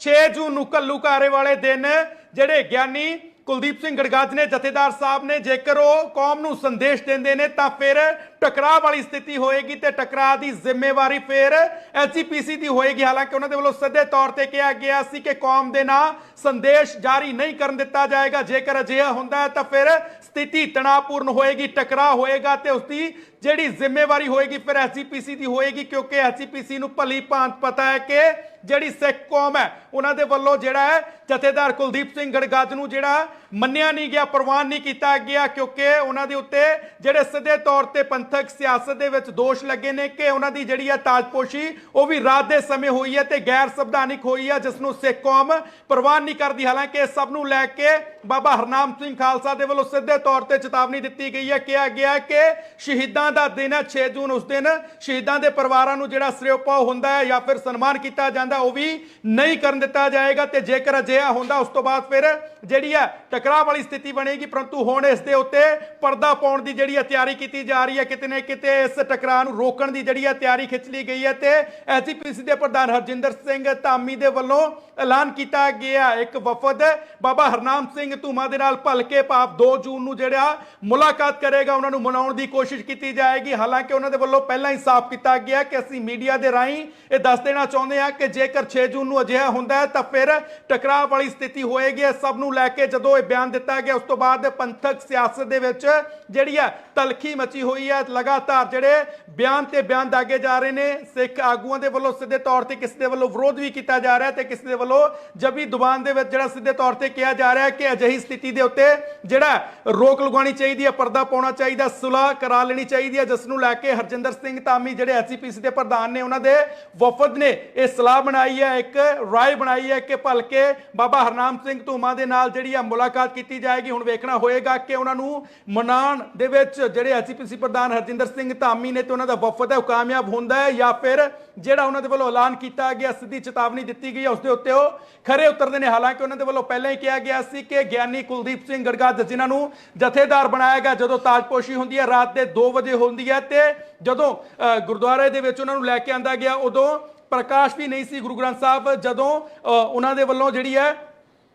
6 ਜੂਨ ਨੂੰ ਕੱਲੂਕਾਰੇ ਵਾਲੇ ਦਿਨ ਜਿਹੜੇ ਗਿਆਨੀ ਕੁਲਦੀਪ ਸਿੰਘ ਗੜਗਾਜ ਨੇ ਜਥੇਦਾਰ ਸਾਹਿਬ ਨੇ, ਜੇਕਰ ਉਹ ਕੌਮ ਨੂੰ ਸੰਦੇਸ਼ ਦਿੰਦੇ ਨੇ, ਤਾਂ ਫਿਰ ਟਕਰਾਅ ਵਾਲੀ ਸਥਿਤੀ ਹੋਏਗੀ ਤੇ ਟਕਰਾਅ ਦੀ ਜ਼ਿੰਮੇਵਾਰੀ ਫਿਰ ਐਸਜੀਪੀਸੀ ਦੀ ਹੋਏਗੀ। ਹਾਲਾਂਕਿ ਉਹਨਾਂ ਦੇ ਵੱਲੋਂ ਸਿੱਧੇ ਤੌਰ ਤੇ ਕਿਹਾ ਗਿਆ ਸੀ ਕਿ ਕੌਮ ਦੇ ਨਾਂ ਸੰਦੇਸ਼ ਜਾਰੀ ਨਹੀਂ ਕਰਨ ਦਿੱਤਾ ਜਾਏਗਾ। ਜੇਕਰ ਅਜਿਹਾ ਹੁੰਦਾ ਹੈ ਤਾਂ ਫਿਰ ਸਥਿਤੀ ਤਣਾਅਪੂਰਨ ਹੋਏਗੀ, ਟਕਰਾਅ ਹੋਏਗਾ ਤੇ ਉਸ ਦੀ ਜਿਹੜੀ ਜ਼ਿੰਮੇਵਾਰੀ ਹੋਏਗੀ ਫਿਰ ਐਸਜੀਪੀਸੀ ਦੀ ਹੋਏਗੀ, ਕਿਉਂਕਿ ਐਸਜੀਪੀਸੀ ਨੂੰ ਭਲੀ ਭਾਂਤ ਪਤਾ ਹੈ ਕਿ ਜਿਹੜੀ ਸਿੱਖ ਕੌਮ ਹੈ, ਉਹਨਾਂ ਦੇ ਵੱਲੋਂ ਜਿਹੜਾ ਹੈ ਜਥੇਦਾਰ ਕੁਲਦੀਪ ਸਿੰਘ ਗੜਗਾਜ ਨੂੰ ਜਿਹੜਾ ਮੰਨਿਆ ਨਹੀਂ ਗਿਆ, ਪ੍ਰਵਾਨ ਨਹੀਂ ਕੀਤਾ ਗਿਆ, ਕਿਉਂਕਿ ਉਹਨਾਂ ਦੇ ਉੱਤੇ ਜਿਹੜੇ ਸਿੱਧੇ ਤੌਰ ਤੇ ਪੰਥਕ ਸਿਆਸਤ ਦੇ ਵਿੱਚ ਦੋਸ਼ ਲੱਗੇ ਨੇ ਕਿ ਉਹਨਾਂ ਦੀ ਜਿਹੜੀ ਹੈ ਤਾਜਪੋਸ਼ੀ, ਉਹ ਵੀ ਰਾਤ ਦੇ ਸਮੇਂ ਹੋਈ ਹੈ ਤੇ ਗੈਰ ਸੰਵਿਧਾਨਿਕ ਹੋਈ ਹੈ ਜਿਸ ਨੂੰ ਸਿੱਖ ਕੌਮ ਪ੍ਰਵਾਨ ਨਹੀਂ ਕਰਦੀ। ਹਾਲਾਂਕਿ ਇਸ ਸਭ ਨੂੰ ਲੈ ਕੇ ਬਾਬਾ ਹਰਨਾਮ ਸਿੰਘ ਖਾਲਸਾ ਦੇ ਵੱਲੋਂ ਸਿੱਧੇ ਤੌਰ ਤੇ ਚੇਤਾਵਨੀ ਦਿੱਤੀ ਗਈ ਹੈ। ਕਿਹਾ ਗਿਆ ਕਿ ਸ਼ਹੀਦਾਂ ਦਾ ਦਿਨ ਹੈ 6 ਜੂਨ ਉਸ ਦਿਨ ਸ਼ਹੀਦਾਂ ਦੇ ਪਰਿਵਾਰਾਂ ਨੂੰ ਜਿਹੜਾ ਸਿਰੋਪਾ ਹੁੰਦਾ ਹੈ ਜਾਂ ਫਿਰ ਸਨਮਾਨ ਕੀਤਾ ਜਾਂਦਾ, ਉਹ ਵੀ ਨਹੀਂ ਕਰਨ ਦਿੱਤਾ ਜਾਏਗਾ ਤੇ ਜੇਕਰ ਅਜਿਹਾ ਹੁੰਦਾ, ਉਸ ਤੋਂ ਬਾਅਦ ਫਿਰ ਜਿਹੜੀ ਹੈ ਟਕਰਾਅ ਵਾਲੀ ਸਥਿਤੀ ਬਣੇਗੀ, ਪਰੰਤੂ ਹੁਣ ਇਸ ਦੇ ਉੱਤੇ ਪਰਦਾ ਪਾਉਣ ਦੀ ਜਿਹੜੀ ਹੈ ਤਿਆਰੀ ਕੀਤੀ ਜਾ ਰਹੀ ਹੈ, ਕਿਤੇ ਨਾ ਕਿਤੇ ਇਸ ਟਕਰਾਅ ਨੂੰ ਰੋਕਣ ਦੀ ਜਿਹੜੀ ਤਿਆਰੀ ਖਿੱਚ ਲਈ ਗਈ ਹੈ ਤੇ ਐਸਜੀਪੀਸੀ ਦੇ ਪ੍ਰਧਾਨ ਹਰਜਿੰਦਰ ਸਿੰਘ ਧਾਮੀ ਦੇ ਵੱਲੋਂ ਐਲਾਨ ਕੀਤਾ ਗਿਆ ਇੱਕ ਵਫਦ। ਬਾਬਾ ਹਰਨਾਮ ਸਿੰਘ ਧੂਮਾ ਦੇ ਨਾਲ ਭਲਕੇ ਭਾਵ 2 ਜੂਨ ਨੂੰ ਜਿਹੜਾ ਮੁਲਾਕਾਤ ਕਰੇਗਾ, ਉਹਨਾਂ ਨੂੰ ਮਨਾਉਣ ਦੀ ਕੋਸ਼ਿਸ਼ ਕੀਤੀ ਜਾਏਗੀ। ਹਾਲਾਂਕਿ ਉਹਨਾਂ ਦੇ ਵੱਲੋਂ ਪਹਿਲਾਂ ਹੀ ਸਾਫ਼ ਕੀਤਾ ਗਿਆ ਕਿ ਅਸੀਂ ਮੀਡੀਆ ਦੇ ਰਾਹੀਂ ਇਹ ਦੱਸ ਦੇਣਾ ਚਾਹੁੰਦੇ ਹਾਂ ਕਿ ਜੇਕਰ 6 ਜੂਨ ਨੂੰ ਅਜਿਹਾ ਹੁੰਦਾ ਹੈ ਤਾਂ ਫਿਰ ਟਕਰਾਅ ਵਾਲੀ ਸਥਿਤੀ ਹੋਏਗੀ। ਸਭ ਨੂੰ ਲੈ ਕੇ ਜਦੋਂ ਇਹ ਬਿਆਨ ਦਿੱਤਾ ਗਿਆ। ਉਸ ਤੋਂ ਬਾਅਦ ਪੰਥਕ ਸਿਆਸਤ ਦੇ ਵਿੱਚ ਜਿਹੜੀ ਹੈ ਤਲਖੀ ਮਚੀ ਹੋਈ ਹੈ। ਲਗਾਤਾਰ ਜਿਹੜੇ ਬਿਆਨ ਤੇ ਬਿਆਨ ਦਾਗੇ ਜਾ ਰਹੇ ਨੇ, ਸਿੱਖ ਆਗੂਆਂ ਦੇ ਵੱਲੋਂ ਸਿੱਧੇ ਤੌਰ ਤੇ ਕਿਸੇ ਦੇ ਵੱਲੋਂ ਵਿਰੋਧ ਵੀ ਕੀਤਾ ਜਾ ਰਿਹਾ ਤੇ ਕਿਸੇ ਦੇ ਵੱਲੋਂ ਜਬੀ ਦੁਬਾਨ ਦੇ ਵਿੱਚ ਜਿਹੜਾ ਸਿੱਧੇ ਤੌਰ ਤੇ ਕਿਹਾ ਜਾ ਰਿਹਾ ਹੈ ਕਿ ਅਜਿਹੀ ਸਥਿਤੀ ਦੇ ਉੱਤੇ ਜਿਹੜਾ ਰੋਕ ਲਗਾਉਣੀ ਚਾਹੀਦੀ ਹੈ, ਪਰਦਾ ਪਾਉਣਾ ਚਾਹੀਦਾ, ਸੁਲਾਹ ਕਰਾ ਲੈਣੀ ਚਾਹੀਦੀ ਹੈ। ਜਿਸ ਨੂੰ ਲੈ ਕੇ ਹਰਜਿੰਦਰ ਸਿੰਘ ਧਾਮੀ ਜਿਹੜੇ ਐਸਜੀਪੀਸੀ ਦੇ ਪ੍ਰਧਾਨ ਨੇ, ਉਹਨਾਂ ਦੇ ਵਫਦ ਨੇ ਇਹ ਸਲਾਹ ਬਣਾਈ ਹੈ, ਇੱਕ ਰਾਏ ਬਣਾਈ ਹੈ ਕਿ ਭਲਕੇ ਬਾਬਾ ਹਰਨਾਮ ਸਿੰਘ ਧੂਮਾ ਦੇ ਨਾਲ ਜਿਹੜੀ ਆ ਮੁਲਾਕਾਤ ਕੀਤੀ ਜਾਏਗੀ। ਹੁਣ ਵੇਖਣਾ ਹੋਏਗਾ ਕਿ ਉਹਨਾਂ ਨੂੰ ਮਨਾਉਣ ਦੇ ਵਿੱਚ ਜਿਹੜੇ ਐਸਜੀਪੀਸੀ ਪ੍ਰਧਾਨ ਹਰਜਿੰਦਰ ਸਿੰਘ ਧਾਮੀ ਨੇ ਤੇ ਉਹਨਾਂ ਦਾ ਵਫਦ ਹੈ ਉਹ ਕਾਮਯਾਬ ਹੁੰਦਾ ਹੈ ਜਾਂ ਫਿਰ ਜਿਹੜਾ ਉਹਨਾਂ ਦੇ ਵੱਲੋਂ ਐਲਾਨ ਕੀਤਾ ਗਿਆ ਸਿੱਧੀ ਚੇਤਾਵਨੀ ਦਿੱਤੀ ਗਈ ਹੈ ਉਸ ਦੇ ਉੱਤੇ ਉਹ ਖਰੇ ਉਤਰਦੇ ਨੇ। ਹਾਲਾਂਕਿ ਉਹਨਾਂ ਦੇ ਵੱਲੋਂ ਪਹਿਲਾਂ ਹੀ ਕਿਹਾ ਗਿਆ ਸੀ ਕਿ ਗਿਆਨੀ ਕੁਲਦੀਪ ਸਿੰਘ ਗੜਗਾਜ ਜਿਨ੍ਹਾਂ ਨੂੰ ਜਥੇਦਾਰ ਬਣਾਇਆ ਗਿਆ ਜਦੋਂ ਤਾਜਪੋਸ਼ੀ ਹੁੰਦੀ ਹੈ ਰਾਤ ਦੇ 2 ਵਜੇ ਹੁੰਦੀ ਹੈ ਤੇ ਜਦੋਂ ਅ, ਗੁਰਦੁਆਰੇ ਦੇ ਵਿੱਚ ਉਹਨਾਂ ਨੂੰ ਲੈ ਕੇ ਆਂਦਾ ਗਿਆ ਉਦੋਂ ਪ੍ਰਕਾਸ਼ ਵੀ ਨਹੀਂ ਸੀ ਗੁਰੂ ਗ੍ਰੰਥ ਸਾਹਿਬ ਜਦੋਂ ਅ, ਉਹਨਾਂ ਦੇ ਵੱਲੋਂ ਜਿਹੜੀ ਹੈ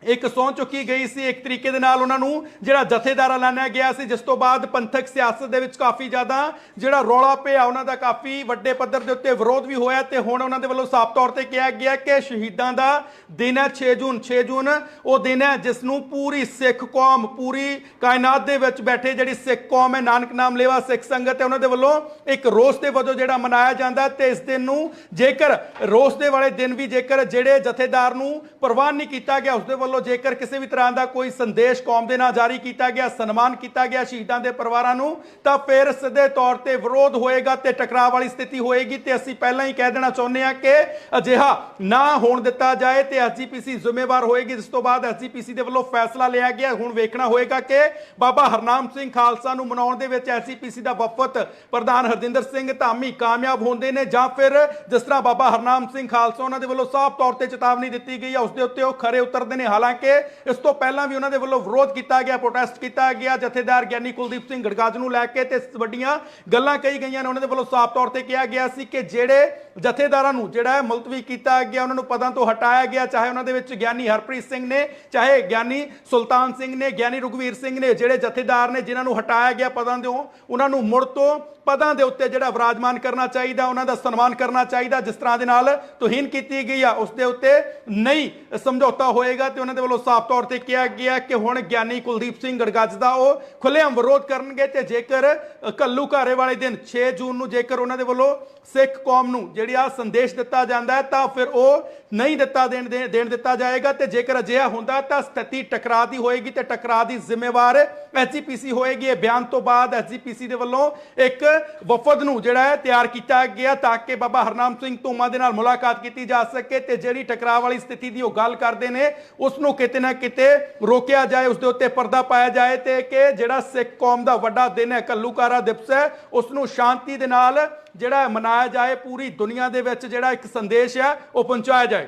ਇੱਕ ਸੌਂ ਚੁੱਕੀ ਗਈ ਸੀ, ਇੱਕ ਤਰੀਕੇ ਦੇ ਨਾਲ ਉਹਨਾਂ ਨੂੰ ਜਿਹੜਾ ਜਥੇਦਾਰ ਐਲਾਨਿਆ ਗਿਆ ਸੀ, ਜਿਸ ਤੋਂ ਬਾਅਦ ਪੰਥਕ ਸਿਆਸਤ ਦੇ ਵਿੱਚ ਕਾਫੀ ਜ਼ਿਆਦਾ ਜਿਹੜਾ ਰੌਲਾ ਪਿਆ, ਉਹਨਾਂ ਦਾ ਕਾਫੀ ਵੱਡੇ ਪੱਧਰ ਦੇ ਉੱਤੇ ਵਿਰੋਧ ਵੀ ਹੋਇਆ ਤੇ ਹੁਣ ਉਹਨਾਂ ਦੇ ਵੱਲੋਂ ਸਾਫ਼ ਤੌਰ ਤੇ ਕਿਹਾ ਗਿਆ ਕਿ ਸ਼ਹੀਦਾਂ ਦਾ ਦਿਨ ਹੈ 6 ਜੂਨ 6 ਜੂਨ, ਉਹ ਦਿਨ ਹੈ ਜਿਸ ਨੂੰ ਪੂਰੀ ਸਿੱਖ ਕੌਮ, ਪੂਰੀ ਕਾਇਨਾਤ ਦੇ ਵਿੱਚ ਬੈਠੇ ਜਿਹੜੀ ਸਿੱਖ ਕੌਮ ਹੈ, ਨਾਨਕ ਨਾਮ ਲੇਵਾ ਸਿੱਖ ਸੰਗਤ ਹੈ, ਉਹਨਾਂ ਦੇ ਵੱਲੋਂ ਇੱਕ ਰੋਸ ਦੇ ਵਜੋਂ ਜਿਹੜਾ ਮਨਾਇਆ ਜਾਂਦਾ ਤੇ ਇਸ ਦਿਨ ਨੂੰ ਜੇਕਰ ਰੋਸ ਦੇ ਵਾਲੇ ਦਿਨ ਵੀ ਜੇਕਰ ਜਿਹੜੇ ਜਥੇਦਾਰ ਨੂੰ ਪ੍ਰਵਾਨ ਨਹੀਂ ਕੀਤਾ ਗਿਆ, ਉਸ ਦੇ ਵੱਲੋਂ ਜੇਕਰ ਕਿਸੇ ਵੀ ਤਰ੍ਹਾਂ ਦਾ ਕੋਈ ਸੰਦੇਸ਼ ਕੌਮ ਦੇ ਨਾਲ ਜਾਰੀ ਕੀਤਾ ਗਿਆ, ਸਨਮਾਨ ਕੀਤਾ ਗਿਆ ਸ਼ਹੀਦਾਂ ਦੇ ਪਰਿਵਾਰਾਂ ਨੂੰ, ਤਾਂ ਫਿਰ ਸਿੱਧੇ ਤੌਰ ਤੇ ਵਿਰੋਧ ਹੋਏਗਾ ਤੇ ਟਕਰਾਅ ਵਾਲੀ ਸਥਿਤੀ ਹੋਏਗੀ ਤੇ ਅਸੀਂ ਪਹਿਲਾਂ ਹੀ ਕਹਿ ਦੇਣਾ ਚਾਹੁੰਦੇ ਹਾਂ ਕਿ ਅਜਿਹਾ ਨਾ ਹੋਣ ਦਿੱਤਾ ਜਾਏ ਤੇ ਐਸਜੀਪੀਸੀ ਜ਼ਿੰਮੇਵਾਰ ਹੋਏਗੀ, ਜਿਸ ਤੋਂ ਬਾਅਦ ਐਸਜੀਪੀਸੀ ਦੇ ਵੱਲੋਂ ਫੈਸਲਾ ਲਿਆ ਗਿਆ। ਹੁਣ ਵੇਖਣਾ ਹੋਏਗਾ ਕਿ ਬਾਬਾ ਹਰਨਾਮ ਸਿੰਘ ਖਾਲਸਾ ਨੂੰ ਮਨਾਉਣ ਦੇ ਵਿੱਚ ਐਸਜੀਪੀਸੀ ਦਾ ਵਫਦ ਪ੍ਰਧਾਨ ਹਰਜਿੰਦਰ ਸਿੰਘ ਧਾਮੀ ਕਾਮਯਾਬ ਹੁੰਦੇ ਨੇ, ਜਾਂ ਫਿਰ ਜਿਸ ਤਰ੍ਹਾਂ ਬਾਬਾ ਹਰਨਾਮ ਸਿੰਘ ਖਾਲਸਾ ਉਹਨਾਂ ਦੇ ਵੱਲੋਂ ਸਾਫ਼ ਤੌਰ ਤੇ ਚੇਤਾਵਨੀ ਦਿੱਤੀ ਗਈ ਹੈ ਉਸ ਦੇ ਉੱਤੇ ਉਹ ਖਰੇ ਉਤਰਦੇ ਨੇ। ਹਾਲਾਂਕਿ ਇਸ ਤੋਂ ਪਹਿਲਾਂ ਵੀ ਉਹਨਾਂ ਦੇ ਵੱਲੋਂ ਵਿਰੋਧ ਕੀਤਾ ਗਿਆ ਪ੍ਰੋਟੈਸਟ ਕੀਤਾ ਗਿਆ, ਜਥੇਦਾਰ ਗਿਆਨੀ ਕੁਲਦੀਪ ਸਿੰਘ ਗੜਗਾਜ ਨੂੰ ਲੈ ਕੇ ਤੇ ਵੱਡੀਆਂ ਗੱਲਾਂ ਕਹੀ ਗਈਆਂ ਨੇ। ਉਹਨਾਂ ਦੇ ਵੱਲੋਂ ਸਾਫ਼ ਤੌਰ ਤੇ ਕਿਹਾ ਗਿਆ ਸੀ ਕਿ ਜਿਹੜੇ ਜਥੇਦਾਰਾਂ ਨੂੰ ਜਿਹੜਾ ਮੁਲਤਵੀ ਕੀਤਾ ਗਿਆ, ਉਹਨਾਂ ਨੂੰ ਪਦਾਂ ਤੋਂ ਹਟਾਇਆ ਗਿਆ, ਚਾਹੇ ਉਹਨਾਂ ਦੇ ਵਿੱਚ ਗਿਆਨੀ ਹਰਪ੍ਰੀਤ ਸਿੰਘ ਨੇ, ਚਾਹੇ ਗਿਆਨੀ ਸੁਲਤਾਨ ਸਿੰਘ ਨੇ, ਗਿਆਨੀ ਰੁਗਵੀਰ ਸਿੰਘ ਨੇ, ਜਿਹੜੇ ਜਥੇਦਾਰ ਨੇ ਜਿਨ੍ਹਾਂ ਨੂੰ ਹਟਾਇਆ ਗਿਆ ਪਦਾਂ ਤੋਂ ਉਹਨਾਂ ਨੂੰ ਮੁੜ ਤੋਂ ਪਦਾਂ ਦੇ ਉੱਤੇ ਜਿਹੜਾ ਵਿਰਾਜਮਾਨ ਕਰਨਾ ਚਾਹੀਦਾ, ਉਹਨਾਂ ਦਾ ਸਨਮਾਨ ਕਰਨਾ ਚਾਹੀਦਾ, ਜਿਸ ਤਰ੍ਹਾਂ ਦੇ ਨਾਲ ਤੋਹੀਨ ਕੀਤੀ ਗਈ ਆ, ਉਸ ਦੇ ਉੱਤੇ ਨਹੀਂ ਸਮਝੌਤਾ ਹੋਏਗਾ ਤੇ ਉਹਨਾਂ ਦੇ ਵੱਲੋਂ ਸਾਫ਼ ਤੌਰ ਤੇ ਕਿਹਾ ਗਿਆ ਕਿ ਹੁਣ ਗਿਆਨੀ ਕੁਲਦੀਪ ਸਿੰਘ ਗੜਗੱਜ ਦਾ ਉਹ ਖੁੱਲ੍ਹੇਆਮ ਵਿਰੋਧ ਕਰਨਗੇ ਤੇ ਜੇਕਰ ਕੱਲੂ ਘਾਰੇ ਵਾਲੇ ਦਿਨ 6 ਜੂਨ ਨੂੰ ਜੇਕਰ ਉਹਨਾਂ ਦੇ ਵੱਲੋਂ ਸਿੱਖ ਕੌਮ ਨੂੰ ਜਿਹੜੀ ਆ ਸੰਦੇਸ਼ ਦਿੱਤਾ ਜਾਂਦਾ ਹੈ, ਤਾਂ ਫਿਰ ਉਹ ਨਹੀਂ ਦਿੱਤਾ ਦੇਣ ਦੇਣ ਦਿੱਤਾ ਜਾਏਗਾ ਤੇ ਜੇਕਰ ਅਜਿਹਾ ਹੁੰਦਾ ਤਾਂ ਸਥਿਤੀ ਟਕਰਾਅ ਦੀ ਹੋਏਗੀ ਤੇ ਟਕਰਾਅ ਦੀ ਜ਼ਿੰਮੇਵਾਰ ਐਸਜੀਪੀਸੀ ਹੋਏਗੀ। ਇਹ ਬਿਆਨ ਤੋਂ ਬਾਅਦ ਐਸਜੀਪੀਸੀ ਦੇ ਵੱਲੋਂ ਇੱਕ ਵਫਦ ਨੂੰ ਜਿਹੜਾ ਹੈ ਤਿਆਰ ਕੀਤਾ ਗਿਆ ਤਾਂ ਕਿ ਬਾਬਾ ਹਰਨਾਮ ਸਿੰਘ ਧੂਮਾ ਦੇ ਨਾਲ ਮੁਲਾਕਾਤ ਕੀਤੀ ਜਾ ਸਕੇ ਤੇ ਜਿਹੜੀ ਟਕਰਾਅ ਵਾਲੀ ਸਥਿਤੀ ਦੀ ਉਹ ਗੱਲ ਕਰਦੇ ਨੇ, ਉਸ ਨੂੰ ਕਿਤੇ ਨਾ ਕਿਤੇ ਰੋਕਿਆ ਜਾਏ ਉਸ ਦੇ ਉੱਤੇ ਪਰਦਾ ਪਾਇਆ ਜਾਏ ਤੇ ਕਿ ਜਿਹੜਾ ਸਿੱਖ ਕੌਮ ਦਾ ਵੱਡਾ ਦਿਨ ਹੈ, ਕੱਲੂਕਾਰਾ ਦਿਵਸ ਹੈ ਉਸ ਨੂੰ ਸ਼ਾਂਤੀ ਦੇ ਨਾਲ ਜਿਹੜਾ ਮਨਾਇਆ ਜਾਏ, ਪੂਰੀ ਦੁਨੀਆ ਦੇ ਵਿੱਚ ਜਿਹੜਾ ਇੱਕ ਸੰਦੇਸ਼ ਹੈ, ਉਹ ਪਹੁੰਚਾਇਆ ਜਾਏ।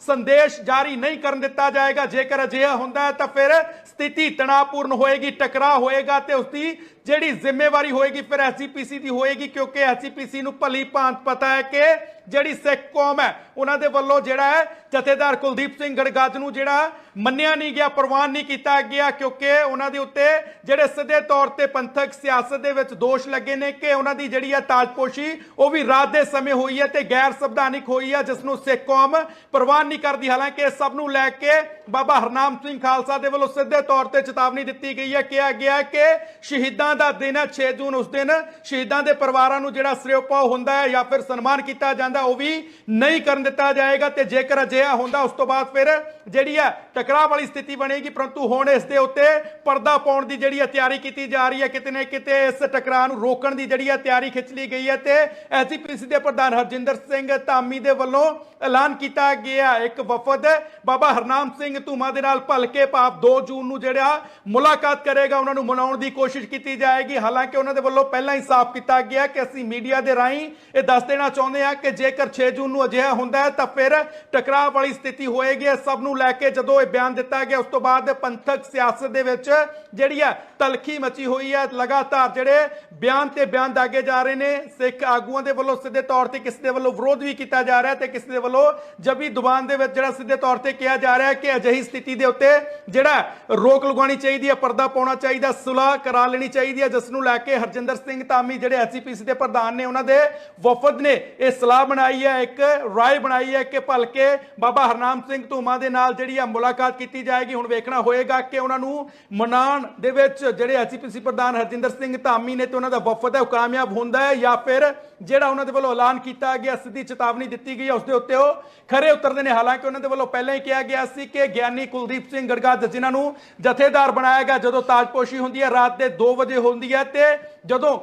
ਸੰਦੇਸ਼ ਜਾਰੀ ਨਹੀਂ ਕਰਨ ਦਿੱਤਾ ਜਾਏਗਾ, ਜੇਕਰ ਅਜਿਹਾ ਹੁੰਦਾ ਹੈ ਤਾਂ ਫਿਰ ਸਥਿਤੀ ਤਣਾਅਪੂਰਨ ਹੋਏਗੀ, ਟਕਰਾਅ ਹੋਏਗਾ ਤੇ ਉਸ ਦੀ ਜਿਹੜੀ ਜ਼ਿੰਮੇਵਾਰੀ ਹੋਏਗੀ, ਫਿਰ ਐਸਜੀਪੀਸੀ ਦੀ ਹੋਏਗੀ, ਕਿਉਂਕਿ ਐਸਜੀਪੀਸੀ ਨੂੰ ਭਲੀ ਭਾਂਤ ਪਤਾ ਹੈ ਕਿ ਜਿਹੜੀ ਸਿੱਖ ਕੌਮ ਹੈ, ਉਹਨਾਂ ਦੇ ਵੱਲੋਂ ਜਿਹੜਾ ਹੈ, ਜਥੇਦਾਰ ਕੁਲਦੀਪ ਸਿੰਘ ਗੜਗਾਜ ਨੂੰ ਜਿਹੜਾ ਮੰਨਿਆ ਨਹੀਂ ਗਿਆ, ਪ੍ਰਵਾਨ ਨਹੀਂ ਕੀਤਾ ਗਿਆ, ਕਿਉਂਕਿ ਉਹਨਾਂ ਦੇ ਉੱਤੇ ਜਿਹੜੇ ਸਿੱਧੇ ਤੌਰ ਤੇ ਪੰਥਕ ਸਿਆਸਤ ਦੇ ਵਿੱਚ ਦੋਸ਼ ਲੱਗੇ ਨੇ ਕਿ ਉਹਨਾਂ ਦੀ ਜਿਹੜੀ ਹੈ ਤਾਜਪੋਸ਼ੀ, ਉਹ ਵੀ ਰਾਤ ਦੇ ਸਮੇਂ ਹੋਈ ਹੈ ਤੇ ਗੈਰ ਸੰਵਿਧਾਨਿਕ ਹੋਈ ਹੈ, ਜਿਸ ਨੂੰ ਸਿੱਖ ਕੌਮ ਪ੍ਰਵਾਨ ਨਹੀਂ ਕਰਦੀ। ਹਾਲਾਂਕਿ ਇਸ ਸਭ ਨੂੰ ਲੈ ਕੇ ਬਾਬਾ ਹਰਨਾਮ ਸਿੰਘ ਖਾਲਸਾ ਦੇ ਵੱਲੋਂ ਸਿੱਧੇ ਤੌਰ ਤੇ ਚੇਤਾਵਨੀ ਦਿੱਤੀ ਗਈ ਹੈ, ਕਿਹਾ ਗਿਆ ਕਿ ਸ਼ਹੀਦਾਂ ਦਾ ਦਿਨ ਹੈ 6 ਜੂਨ ਉਸ ਦਿਨ। ਸ਼ਹੀਦਾਂ ਦੇ ਪਰਿਵਾਰਾਂ ਨੂੰ ਜਿਹੜਾ ਸਿਰੋਪਾ ਹੁੰਦਾ ਹੈ ਜਾਂ ਫਿਰ ਸਨਮਾਨ ਕੀਤਾ ਜਾਂਦਾ, ਉਹ ਵੀ ਨਹੀਂ ਕਰਨ ਦਿੱਤਾ ਜਾਏਗਾ ਤੇ ਜੇਕਰ ਅਜਿਹਾ ਹੁੰਦਾ, ਉਸ ਤੋਂ ਬਾਅਦ ਫਿਰ ਜਿਹੜੀ ਹੈ ਟਕਰਾਅ ਵਾਲੀ ਸਥਿਤੀ ਬਣੇਗੀ। ਪਰੰਤੂ ਹੁਣ ਇਸ ਦੇ ਉੱਤੇ ਪਰਦਾ ਪਾਉਣ ਦੀ ਜਿਹੜੀ ਹੈ ਤਿਆਰੀ ਕੀਤੀ ਜਾ ਰਹੀ ਹੈ ਕਿਤੇ ਨਾ ਕਿਤੇ ਇਸ ਟਕਰਾਅ ਨੂੰ ਰੋਕਣ ਦੀ ਜਿਹੜੀ ਹੈ ਤਿਆਰੀ ਖਿੱਚ ਲਈ ਗਈ ਹੈ ਤੇ ਐਸਜੀਪੀਸੀ ਦੇ ਪ੍ਰਧਾਨ ਹਰਜਿੰਦਰ ਸਿੰਘ ਧਾਮੀ ਦੇ ਵੱਲੋਂ ਐਲਾਨ ਕੀਤਾ ਗਿਆ। ਇੱਕ ਵਫਦ ਬਾਬਾ ਹਰਨਾਮ ਸਿੰਘ ਧੂਮਾ ਦੇ ਨਾਲ ਭਲਕੇ ਪਾਪ 2 ਜੂਨ ਨੂੰ ਜਿਹੜਾ ਮੁਲਾਕਾਤ ਕਰੇਗਾ, ਉਹਨਾਂ ਨੂੰ ਮਨਾਉਣ ਦੀ ਕੋਸ਼ਿਸ਼ ਕੀਤੀ ਜਾਏਗੀ। ਹਾਲਾਂਕਿ ਉਹਨਾਂ ਦੇ ਵੱਲੋਂ ਪਹਿਲਾਂ ਹੀ ਸਾਫ਼ ਕੀਤਾ ਗਿਆ ਕਿ ਅਸੀਂ ਮੀਡੀਆ ਦੇ ਰਾਹੀਂ ਇਹ ਦੱਸ ਦੇਣਾ ਚਾਹੁੰਦੇ ਹਾਂ ਕਿ ਜੇਕਰ 6 ਜੂਨ ਨੂੰ ਅਜਿਹਾ ਹੁੰਦਾ ਹੈ, ਤਾਂ ਫਿਰ ਟਕਰਾਅ ਵਾਲੀ ਸਥਿਤੀ ਹੋਏਗੀ। ਸਭ ਨੂੰ ਲੈ ਕੇ ਜਦੋਂ ਇਹ ਬਿਆਨ ਦਿੱਤਾ ਗਿਆ, ਉਸ ਤੋਂ ਬਾਅਦ ਪੰਥਕ ਸਿਆਸਤ ਦੇ ਵਿੱਚ ਜਿਹੜੀ ਹੈ ਤਲਖੀ ਮਚੀ ਹੋਈ ਹੈ। ਲਗਾਤਾਰ ਜਿਹੜੇ ਬਿਆਨ ਤੇ ਬਿਆਨ ਦਾਗੇ ਜਾ ਰਹੇ ਨੇ, ਸਿੱਖ ਆਗੂਆਂ ਦੇ ਵੱਲੋਂ ਸਿੱਧੇ ਤੌਰ ਤੇ ਕਿਸੇ ਦੇ ਵੱਲੋਂ ਵਿਰੋਧ ਵੀ ਕੀਤਾ ਜਾ ਰਿਹਾ ਤੇ ਕਿਸੇ ਦੇ ਵੱਲੋਂ ਜਬੀ ਦੁਬਾਨ ਦੇ ਵਿੱਚ ਜਿਹੜਾ ਸਿੱਧੇ ਤੌਰ ਤੇ ਕਿਹਾ ਜਾ ਰਿਹਾ ਕਿ ਅਜਿਹੀ ਸਥਿਤੀ ਦੇ ਉੱਤੇ ਜਿਹੜਾ ਰੋਕ ਲਗਾਉਣੀ ਚਾਹੀਦੀ ਹੈ, ਪਰਦਾ ਪਾਉਣਾ ਚਾਹੀਦਾ, ਸੁਲ੍ਹਾ ਕਰਾ ਲੈਣੀ ਚਾਹੀਦੀ ਹੈ ਜਿਸ ਨੂੰ ਲੈ ਕੇ ਹਰਜਿੰਦਰ ਸਿੰਘ ਧਾਮੀ ਜਿਹੜੇ ਐਸਜੀਪੀਸੀ ਦੇ ਪ੍ਰਧਾਨ ਨੇ, ਉਹਨਾਂ ਦੇ ਵਫਦ ਨੇ ਇਹ ਸਲਾਹ ਬਣਾਈ ਹੈ, ਇੱਕ ਰਾਏ ਬਣਾਈ ਹੈ ਕਿ ਭਲਕੇ ਬਾਬਾ ਹਰਨਾਮ ਸਿੰਘ ਧੂਮਾ ਦੇ ਨਾਲ ਜਿਹੜੀ ਹੈ ਮੁਲਾਕਾਤ ਕੀਤੀ ਜਾਏਗੀ। ਹੁਣ ਵੇਖਣਾ ਹੋਏਗਾ ਕਿ ਉਹਨਾਂ ਨੂੰ ਮਨਾਉਣ ਦੇ ਵਿੱਚ ਜਿਹੜੇ ਐਸਜੀਪੀਸੀ ਪ੍ਰਧਾਨ ਹਰਜਿੰਦਰ ਸਿੰਘ ਧਾਮੀ ਨੇ ਤੇ ਉਹਨਾਂ ਦਾ ਵਫਦ ਹੈ, ਉਹ ਕਾਮਯਾਬ ਹੁੰਦਾ ਹੈ ਜਾਂ ਫਿਰ ਜਿਹੜਾ ਉਹਨਾਂ ਦੇ ਵੱਲੋਂ ਐਲਾਨ ਕੀਤਾ ਗਿਆ ਸਿੱਧੀ ਚੇਤਾਵਨੀ ਦਿੱਤੀ ਗਈ ਹੈ, ਉਸ ਦੇ ਉੱਤੇ ਉਹ ਖਰੇ ਉਤਰਦੇ ਨੇ। ਹਾਲਾਂਕਿ ਉਹਨਾਂ ਦੇ ਵੱਲੋਂ ਪਹਿਲਾਂ ਹੀ ਕਿਹਾ ਗਿਆ ਸੀ ਕਿ ਗਿਆਨੀ ਕੁਲਦੀਪ ਸਿੰਘ ਗੜਗੱਜ ਜਿਨ੍ਹਾਂ ਨੂੰ ਜਥੇਦਾਰ ਬਣਾਇਆ ਗਿਆ ਜਦੋਂ ਤਾਜਪੋਸ਼ੀ ਹੁੰਦੀ ਹੈ, ਰਾਤ ਦੇ 2 ਵਜੇ ਹੁੰਦੀ ਹੈ ਤੇ ਜਦੋਂ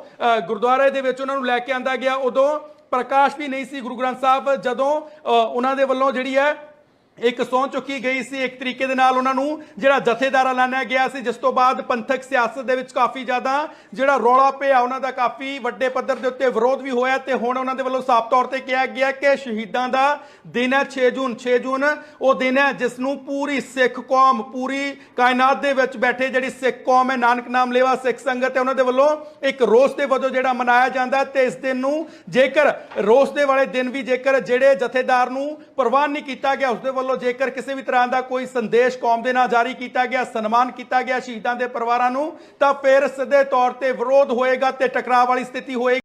ਗੁਰਦੁਆਰੇ ਦੇ ਵਿੱਚ ਉਹਨਾਂ ਨੂੰ ਲੈ ਕੇ ਆਂਦਾ ਗਿਆ, ਉਦੋਂ ਪ੍ਰਕਾਸ਼ ਵੀ ਨਹੀਂ ਸੀ ਗੁਰੂ ਗ੍ਰੰਥ ਸਾਹਿਬ, ਜਦੋਂ ਉਹਨਾਂ ਦੇ ਵੱਲੋਂ ਜਿਹੜੀ ਹੈ ਇੱਕ ਸੌਂ ਚੁੱਕੀ ਗਈ ਸੀ ਇੱਕ ਤਰੀਕੇ ਦੇ ਨਾਲ ਉਹਨਾਂ ਨੂੰ, ਜਿਹੜਾ ਜਥੇਦਾਰ ਐਲਾਨਿਆ ਗਿਆ ਸੀ, ਜਿਸ ਤੋਂ ਬਾਅਦ ਪੰਥਕ ਸਿਆਸਤ ਦੇ ਵਿੱਚ ਕਾਫੀ ਜ਼ਿਆਦਾ ਜਿਹੜਾ ਰੌਲਾ ਪਿਆ, ਉਹਨਾਂ ਦਾ ਕਾਫੀ ਵੱਡੇ ਪੱਧਰ ਦੇ ਉੱਤੇ ਵਿਰੋਧ ਵੀ ਹੋਇਆ ਤੇ ਹੁਣ ਉਹਨਾਂ ਦੇ ਵੱਲੋਂ ਸਾਫ਼ ਤੌਰ ਤੇ ਕਿਹਾ ਗਿਆ ਕਿ ਸ਼ਹੀਦਾਂ ਦਾ ਦਿਨ ਹੈ 6 ਜੂਨ 6 ਜੂਨ। ਉਹ ਦਿਨ ਹੈ ਜਿਸ ਨੂੰ ਪੂਰੀ ਸਿੱਖ ਕੌਮ, ਪੂਰੀ ਕਾਇਨਾਤ ਦੇ ਵਿੱਚ ਬੈਠੇ ਜਿਹੜੀ ਸਿੱਖ ਕੌਮ ਹੈ, ਨਾਨਕ ਨਾਮ ਲੇਵਾ ਸਿੱਖ ਸੰਗਤ ਹੈ, ਉਹਨਾਂ ਦੇ ਵੱਲੋਂ ਇੱਕ ਰੋਸ ਦੇ ਵਜੋਂ ਜਿਹੜਾ ਮਨਾਇਆ ਜਾਂਦਾ ਹੈ ਤੇ ਇਸ ਦਿਨ ਨੂੰ ਜੇਕਰ ਰੋਸ ਦੇ ਵਾਲੇ ਦਿਨ ਵੀ ਜੇਕਰ ਜਿਹੜੇ ਜਥੇਦਾਰ ਨੂੰ ਪ੍ਰਵਾਨ ਨਹੀਂ ਕੀਤਾ ਗਿਆ, ਉਸ ਦੇ ਵੱਲੋਂ ਜੇਕਰ ਕਿਸੇ ਵੀ ਤਰ੍ਹਾਂ ਦਾ ਕੋਈ ਸੰਦੇਸ਼ ਕੌਮ ਦੇ ਨਾਲ ਜਾਰੀ ਕੀਤਾ ਗਿਆ, ਸਨਮਾਨ ਕੀਤਾ ਗਿਆ ਸ਼ਹੀਦਾਂ ਦੇ ਪਰਿਵਾਰਾਂ ਨੂੰ, ਤਾਂ ਫਿਰ ਸਿੱਧੇ ਤੌਰ ਤੇ ਵਿਰੋਧ ਹੋਏਗਾ ਤੇ ਟਕਰਾਅ ਵਾਲੀ ਸਥਿਤੀ ਹੋਏਗੀ।